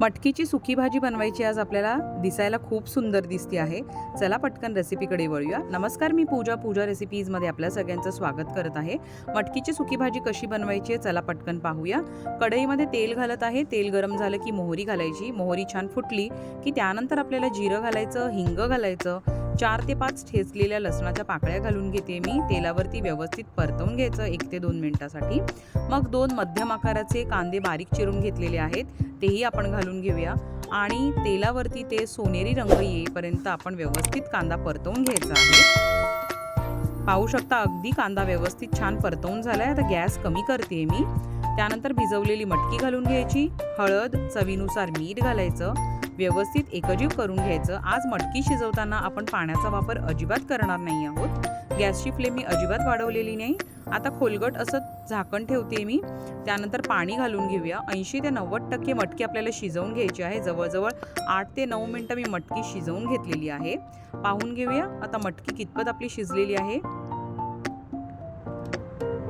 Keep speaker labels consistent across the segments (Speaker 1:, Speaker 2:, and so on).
Speaker 1: मटकीची सुकी भाजी बनवायची आज आपल्याला दिसायला खूप सुंदर दिसते आहे. चला पटकन रेसिपीकडे वळूया. नमस्कार मी पूजा. पूजा रेसिपीजमध्ये आपल्या सगळ्यांचं स्वागत करत आहे. मटकीची सुकी भाजी कशी बनवायची आहे चला पटकन पाहूया. कढईमध्ये तेल घालत आहे. तेल गरम झालं की मोहरी घालायची. मोहरी छान फुटली की त्यानंतर आपल्याला जिरं घालायचं हिंग घालायचं. चार ते पाच ठेचलेल्या लसणाच्या पाकळ्या घालून घेते मी. तेलावरती व्यवस्थित परतवून घ्यायचं एक ते दोन मिनिटासाठी. मग दोन मध्यम आकाराचे कांदे बारीक चिरून घेतलेले आहेत. तेही आपण घालून घेऊया. आणि तेलावरती ते सोनेरी रंग येईपर्यंत आपण व्यवस्थित कांदा परतवून घ्यायचा आहे. पाहू शकता अगदी कांदा व्यवस्थित छान परतवून झालाय. आता गॅस कमी करते मी. त्यानंतर भिजवलेली मटकी घालून घ्यायची. हळद चवीनुसार मीठ घालायचं. व्यवस्थित एकजीव करून घ्यायचं. आज मटकी शिजवताना आपण पाण्याचा वापर अजिबात करणार नाही आहोत. गॅसची फ्लेम मी अजिबात वाढवलेली नाही. आता खोलगट असं झाकण ठेवते मी. त्यानंतर पाणी घालून घेऊया. ऐंशी ते नव्वद टक्के मटकी आपल्याला शिजवून घ्यायची आहे. जवळजवळ आठ ते नऊ मिनटं मी मटकी शिजवून घेतलेली आहे. पाहून घेऊया आता मटकी कितपत आपली शिजलेली आहे.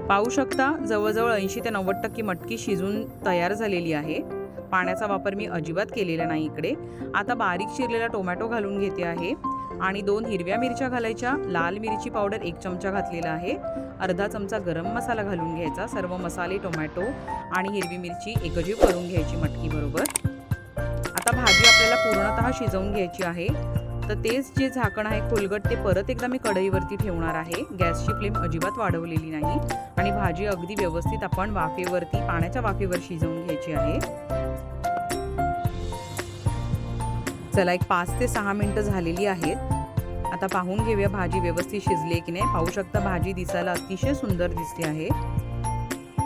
Speaker 1: पाहू शकता जवळजवळ ऐंशी ते नव्वद टक्के मटकी शिजून तयार झालेली आहे. पाण्याचा वापर मी अजिबात केलेला नाही इकडे. आता बारीक चिरलेला टोमॅटो घालून घेते आहे. आणि दोन हिरव्या मिरच्या घालायच्या. लाल मिरची पावडर एक चमचा घातलेला आहे. अर्धा चमचा गरम मसाला घालून घ्यायचा. सर्व मसाले टोमॅटो आणि हिरवी मिरची एकजीव करून घ्यायची मटकीबरोबर आता भाजी आपल्याला पूर्णतः शिजवून घ्यायची आहे. तर तेच जे झाकण आहे खोलगट ते परत एकदा मी कढईवरती ठेवणार आहे. गॅसची फ्लेम अजिबात वाढवलेली नाही आणि भाजी अगदी व्यवस्थित आपण वाफेवरती पाण्याच्या वाफेवर शिजवून घ्यायची आहे. चला एक पाच ते सहा मिनटं झालेली आहेत. आता पाहून घेऊया भाजी व्यवस्थित शिजली की नाही. पाहू शकता भाजी दिसायला अतिशय सुंदर दिसते आहे.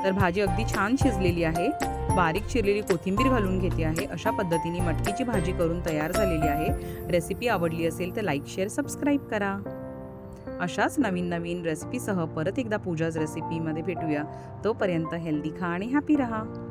Speaker 1: तर भाजी अगदी छान शिजलेली आहे. बारीक चिरलेली कोथिंबीर घालून घेते आहे. अशा पद्धतीने मटकीची भाजी करून तयार झालेली आहे. रेसिपी आवडली असेल तर लाईक शेअर सबस्क्राईब करा. अशाच नवीन नवीन रेसिपीसह परत एकदा पूजाच रेसिपीमध्ये भेटूया. तोपर्यंत हेल्दी खा आणि हॅपी रहा.